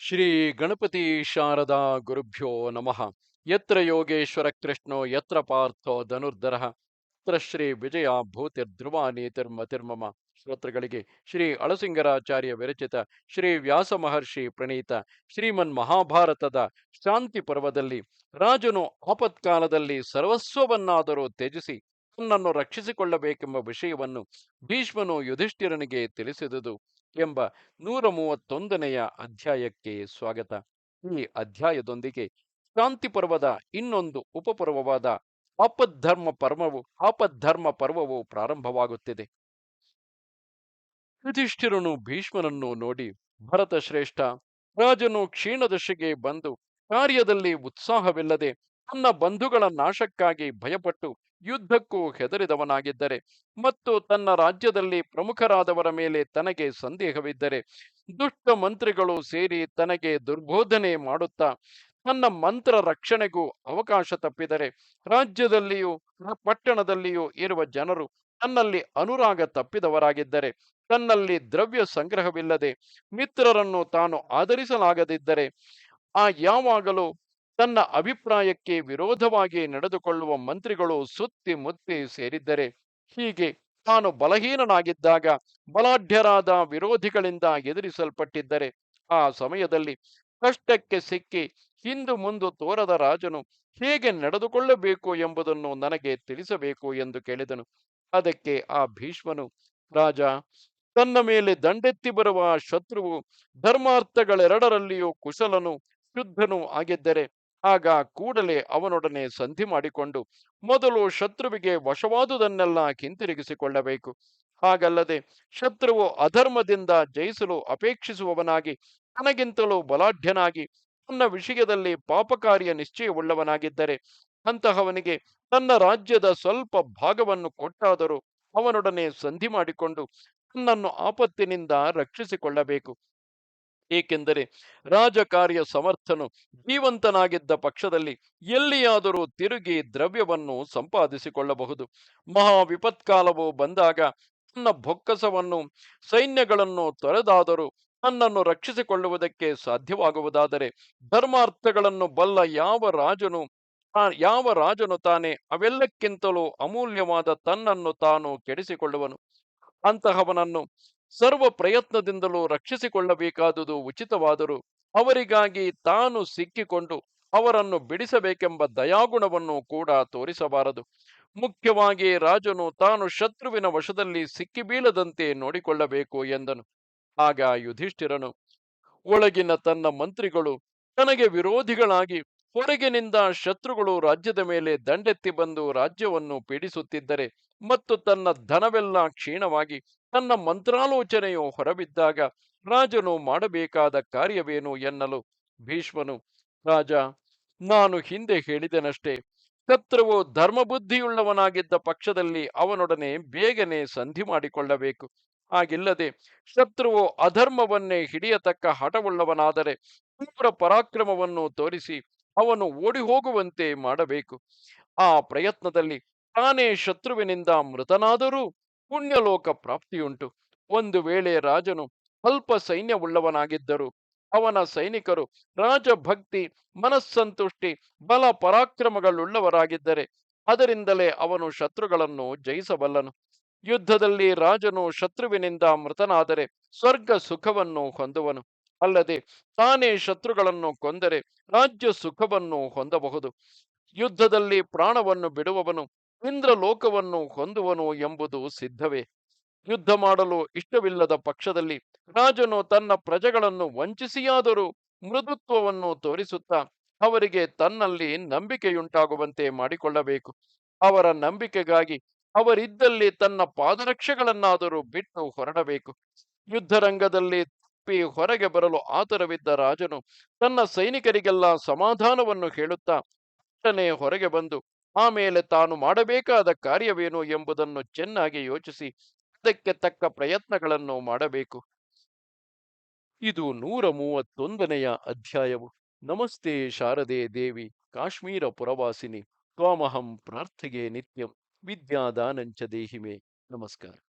ಶ್ರೀ ಗಣಪತಿ ಶಾರದಾ ಗುರುಭ್ಯೋ ನಮಃ. ಯತ್ರ ಯೋಗೇಶ್ವರ ಕೃಷ್ಣೋ, ಯತ್ರ ಪಾರ್ಥೋ ಧನುರ್ಧರ. ತತ್ರ ಶ್ರೀ ವಿಜಯ ಭೂತಿರ್ಧ್ರುವ ನೀತಿರ್ಮತಿರ್ಮಮ ಶ್ರೋತೃಗಳಿಗೆ ಶ್ರೀ ಅಳಸಿಂಗರಾಚಾರ್ಯ ವಿರಚಿತ ಶ್ರೀ ವ್ಯಾಸ ಮಹರ್ಷಿ ಪ್ರಣೀತ ಶ್ರೀಮನ್ ಮಹಾಭಾರತದ ಶಾಂತಿ ಪರ್ವದಲ್ಲಿ ರಾಜನು ಆಪತ್ಕಾಲದಲ್ಲಿ ಸರ್ವಸ್ವವನ್ನಾದರೂ ತ್ಯಜಿಸಿ ತನ್ನನ್ನು ರಕ್ಷಿಸಿಕೊಳ್ಳಬೇಕೆಂಬ ವಿಷಯವನ್ನು ಭೀಷ್ಮನು ಯುಧಿಷ್ಠಿರನಿಗೆ ತಿಳಿಸಿದುದು ಎಂಬ ನೂರ ಮೂವತ್ತೊಂದನೆಯ ಅಧ್ಯಾಯಕ್ಕೆ ಸ್ವಾಗತ. ಈ ಅಧ್ಯಾಯದೊಂದಿಗೆ ಶಾಂತಿ ಪರ್ವದ ಇನ್ನೊಂದು ಉಪಪರ್ವವಾದ ಆಪದ್ಧರ್ಮ ಪರ್ವವು ಆಪದ್ಧರ್ಮ ಪರ್ವವು ಪ್ರಾರಂಭವಾಗುತ್ತಿದೆ. ಯುಧಿಷ್ಠಿರನು ಭೀಷ್ಮನನ್ನು ನೋಡಿ ಭರತ ಶ್ರೇಷ್ಠ ರಾಜನು ಕ್ಷೀಣದಶೆಗೆ ಬಂದು ಕಾರ್ಯದಲ್ಲಿ ಉತ್ಸಾಹವಿಲ್ಲದೆ ತನ್ನ ಬಂಧುಗಳ ನಾಶಕ್ಕಾಗಿ ಭಯಪಟ್ಟು ಯುದ್ಧಕ್ಕೂ ಹೆದರಿದವನಾಗಿದ್ದರೆ ಮತ್ತು ತನ್ನ ರಾಜ್ಯದಲ್ಲಿ ಪ್ರಮುಖರಾದವರ ಮೇಲೆ ತನಗೆ ಸಂದೇಹವಿದ್ದರೆ ದುಷ್ಟ ಮಂತ್ರಿಗಳು ಸೇರಿ ತನಗೆ ದುರ್ಬೋಧನೆ ಮಾಡುತ್ತಾ ತನ್ನ ಮಂತ್ರ ರಕ್ಷಣೆಗೂ ಅವಕಾಶ ತಪ್ಪಿದರೆ ರಾಜ್ಯದಲ್ಲಿಯೂ ಪಟ್ಟಣದಲ್ಲಿಯೂ ಇರುವ ಜನರು ತನ್ನಲ್ಲಿ ಅನುರಾಗ ತಪ್ಪಿದವರಾಗಿದ್ದರೆ ತನ್ನಲ್ಲಿ ದ್ರವ್ಯ ಸಂಗ್ರಹವಿಲ್ಲದೆ ಮಿತ್ರರನ್ನು ತಾನು ಆಧರಿಸಲಾಗದಿದ್ದರೆ ಆ ಯಾವಾಗಲೂ ತನ್ನ ಅಭಿಪ್ರಾಯಕ್ಕೆ ವಿರೋಧವಾಗಿ ನಡೆದುಕೊಳ್ಳುವ ಮಂತ್ರಿಗಳು ಸುತ್ತಿ ಮುತ್ತಿ ಸೇರಿದ್ದರೆ ಹೀಗೆ ತಾನು ಬಲಹೀನನಾಗಿದ್ದಾಗ ಬಲಾಢ್ಯರಾದ ವಿರೋಧಿಗಳಿಂದ ಎದುರಿಸಲ್ಪಟ್ಟಿದ್ದರೆ ಆ ಸಮಯದಲ್ಲಿ ಕಷ್ಟಕ್ಕೆ ಸಿಕ್ಕಿ ಹಿಂದು ಮುಂದು ತೋರದ ರಾಜನು ಹೇಗೆ ನಡೆದುಕೊಳ್ಳಬೇಕು ಎಂಬುದನ್ನು ನನಗೆ ತಿಳಿಸಬೇಕು ಎಂದು ಕೇಳಿದನು. ಅದಕ್ಕೆ ಆ ಭೀಷ್ಮನು, ರಾಜ, ತನ್ನ ಮೇಲೆ ದಂಡೆತ್ತಿ ಬರುವ ಶತ್ರುವು ಧರ್ಮಾರ್ಥಗಳೆರಡರಲ್ಲಿಯೂ ಕುಶಲನು ಶುದ್ಧನೂ ಆಗಿದ್ದರೆ ಆಗ ಕೂಡಲೇ ಅವನೊಡನೆ ಸಂಧಿ ಮಾಡಿಕೊಂಡು ಮೊದಲು ಶತ್ರುವಿಗೆ ವಶವಾದುದನ್ನೆಲ್ಲ ಹಿಂತಿರುಗಿಸಿಕೊಳ್ಳಬೇಕು. ಹಾಗಲ್ಲದೆ ಶತ್ರುವು ಅಧರ್ಮದಿಂದ ಜಯಿಸಲು ಅಪೇಕ್ಷಿಸುವವನಾಗಿ ತನಗಿಂತಲೂ ಬಲಾಢ್ಯನಾಗಿ ತನ್ನ ವಿಷಯದಲ್ಲಿ ಪಾಪಕಾರ್ಯ ನಿಶ್ಚಯವುಳ್ಳವನಾಗಿದ್ದರೆ ಅಂತಹವನಿಗೆ ತನ್ನ ರಾಜ್ಯದ ಸ್ವಲ್ಪ ಭಾಗವನ್ನು ಕೊಟ್ಟಾದರೂ ಅವನೊಡನೆ ಸಂಧಿ ಮಾಡಿಕೊಂಡು ತನ್ನನ್ನು ಆಪತ್ತಿನಿಂದ ರಕ್ಷಿಸಿಕೊಳ್ಳಬೇಕು. ಏಕೆಂದರೆ ರಾಜಕಾರ್ಯ ಸಮರ್ಥನು ಜೀವಂತನಾಗಿದ್ದ ಪಕ್ಷದಲ್ಲಿ ಎಲ್ಲಿಯಾದರೂ ತಿರುಗಿ ದ್ರವ್ಯವನ್ನು ಸಂಪಾದಿಸಿಕೊಳ್ಳಬಹುದು. ಮಹಾ ವಿಪತ್ಕಾಲವು ಬಂದಾಗ ತನ್ನ ಬೊಕ್ಕಸವನ್ನು, ಸೈನ್ಯಗಳನ್ನು ತೊರೆದಾದರೂ ತನ್ನನ್ನು ರಕ್ಷಿಸಿಕೊಳ್ಳುವುದಕ್ಕೆ ಸಾಧ್ಯವಾಗುವುದಾದರೆ ಧರ್ಮಾರ್ಥಗಳನ್ನು ಬಲ್ಲ ಯಾವ ರಾಜನು ಯಾವ ರಾಜನು ತಾನೇ ಅವೆಲ್ಲಕ್ಕಿಂತಲೂ ಅಮೂಲ್ಯವಾದ ತನ್ನನ್ನು ತಾನು ಕೆಡಿಸಿಕೊಳ್ಳುವನು. ಅಂತಹವನನ್ನು ಸರ್ವ ಪ್ರಯತ್ನದಿಂದಲೂ ರಕ್ಷಿಸಿಕೊಳ್ಳಬೇಕಾದುದು ಉಚಿತವಾದರೂ ಅವರಿಗಾಗಿ ತಾನು ಸಿಕ್ಕಿಕೊಂಡು ಅವರನ್ನು ಬಿಡಿಸಬೇಕೆಂಬ ದಯಾಗುಣವನ್ನು ಕೂಡ ತೋರಿಸಬಾರದು. ಮುಖ್ಯವಾಗಿ ರಾಜನು ತಾನು ಶತ್ರುವಿನ ವಶದಲ್ಲಿ ಸಿಕ್ಕಿಬೀಳದಂತೆ ನೋಡಿಕೊಳ್ಳಬೇಕು ಎಂದನು. ಆಗ ಯುಧಿಷ್ಠಿರನು, ಒಳಗಿನ ತನ್ನ ಮಂತ್ರಿಗಳು ತನಗೆ ವಿರೋಧಿಗಳಾಗಿ ಹೊರಗಿನಿಂದ ಶತ್ರುಗಳು ರಾಜ್ಯದ ಮೇಲೆ ದಂಡೆತ್ತಿ ಬಂದು ರಾಜ್ಯವನ್ನು ಪೀಡಿಸುತ್ತಿದ್ದರೆ ಮತ್ತು ತನ್ನ ಧನವೆಲ್ಲ ಕ್ಷೀಣವಾಗಿ ತನ್ನ ಮಂತ್ರಾಲೋಚನೆಯು ಹೊರಬಿದ್ದಾಗ ರಾಜನು ಮಾಡಬೇಕಾದ ಕಾರ್ಯವೇನು ಎನ್ನಲು ಭೀಷ್ಮನು, ರಾಜ, ನಾನು ಹಿಂದೆ ಹೇಳಿದೆನಷ್ಟೇ. ಶತ್ರುವು ಧರ್ಮಬುದ್ಧಿಯುಳ್ಳವನಾಗಿದ್ದ ಪಕ್ಷದಲ್ಲಿ ಅವನೊಡನೆ ಬೇಗನೆ ಸಂಧಿ ಮಾಡಿಕೊಳ್ಳಬೇಕು. ಹಾಗಿಲ್ಲದೆ ಶತ್ರುವು ಅಧರ್ಮವನ್ನೇ ಹಿಡಿಯತಕ್ಕ ಹಠವುಳ್ಳವನಾದರೆ ತೀವ್ರ ಪರಾಕ್ರಮವನ್ನು ತೋರಿಸಿ ಅವನು ಓಡಿ ಹೋಗುವಂತೆ ಮಾಡಬೇಕು. ಆ ಪ್ರಯತ್ನದಲ್ಲಿ ತಾನೇ ಶತ್ರುವಿನಿಂದ ಮೃತನಾದರೂ ಪುಣ್ಯಲೋಕ ಪ್ರಾಪ್ತಿಯುಂಟು. ಒಂದು ವೇಳೆ ರಾಜನು ಅಲ್ಪ ಸೈನ್ಯವುಳ್ಳವನಾಗಿದ್ದರು ಅವನ ಸೈನಿಕರು ರಾಜಭಕ್ತಿ, ಮನಸ್ಸಂತುಷ್ಟಿ, ಬಲ ಪರಾಕ್ರಮಗಳುಳ್ಳವರಾಗಿದ್ದರೆ ಅದರಿಂದಲೇ ಅವನು ಶತ್ರುಗಳನ್ನು ಜಯಿಸಬಲ್ಲನು. ಯುದ್ಧದಲ್ಲಿ ರಾಜನು ಶತ್ರುವಿನಿಂದ ಮೃತನಾದರೆ ಸ್ವರ್ಗ ಸುಖವನ್ನು ಹೊಂದುವನು. ಅಲ್ಲದೆ ತಾನೇ ಶತ್ರುಗಳನ್ನು ಕೊಂದರೆ ರಾಜ್ಯ ಸುಖವನ್ನು ಹೊಂದಬಹುದು. ಯುದ್ಧದಲ್ಲಿ ಪ್ರಾಣವನ್ನು ಬಿಡುವವನು ಇಂದ್ರ ಲೋಕವನ್ನು ಹೊಂದುವನು ಎಂಬುದು ಸಿದ್ಧವೇ. ಯುದ್ಧ ಮಾಡಲು ಇಷ್ಟವಿಲ್ಲದ ಪಕ್ಷದಲ್ಲಿ ರಾಜನು ತನ್ನ ಪ್ರಜೆಗಳನ್ನು ವಂಚಿಸಿಯಾದರೂ ಮೃದುತ್ವವನ್ನು ತೋರಿಸುತ್ತಾ ಅವರಿಗೆ ತನ್ನಲ್ಲಿ ನಂಬಿಕೆಯುಂಟಾಗುವಂತೆ ಮಾಡಿಕೊಳ್ಳಬೇಕು. ಅವರ ನಂಬಿಕೆಗಾಗಿ ಅವರಿದ್ದಲ್ಲಿ ತನ್ನ ಪಾದರಕ್ಷೆಗಳನ್ನಾದರೂ ಬಿಟ್ಟು ಹೊರಡಬೇಕು. ಯುದ್ಧರಂಗದಲ್ಲಿ ತಪ್ಪಿ ಹೊರಗೆ ಬರಲು ಆತರವಿದ್ದ ರಾಜನು ತನ್ನ ಸೈನಿಕರಿಗೆಲ್ಲ ಸಮಾಧಾನವನ್ನು ಹೇಳುತ್ತಾ ಹೊರಗೆ ಬಂದು ಆಮೇಲೆ ತಾನು ಮಾಡಬೇಕಾದ ಕಾರ್ಯವೇನು ಎಂಬುದನ್ನು ಚೆನ್ನಾಗಿ ಯೋಚಿಸಿ, ಅದಕ್ಕೆ ತಕ್ಕ ಪ್ರಯತ್ನಗಳನ್ನು ಮಾಡಬೇಕು. ಇದು ನೂರ ಮೂವತ್ತೊಂದನೆಯ ಅಧ್ಯಾಯವು. ನಮಸ್ತೆ ಶಾರದೆ ದೇವಿ, ಕಾಶ್ಮೀರ ಪುರವಾಸಿನಿ ತ್ವಾಮಹಂ ಪ್ರಾರ್ಥಿಗೆ ನಿತ್ಯಂ, ವಿದ್ಯಾದಾನಂಚ ದೇಹಿಮೆ. ನಮಸ್ಕಾರ.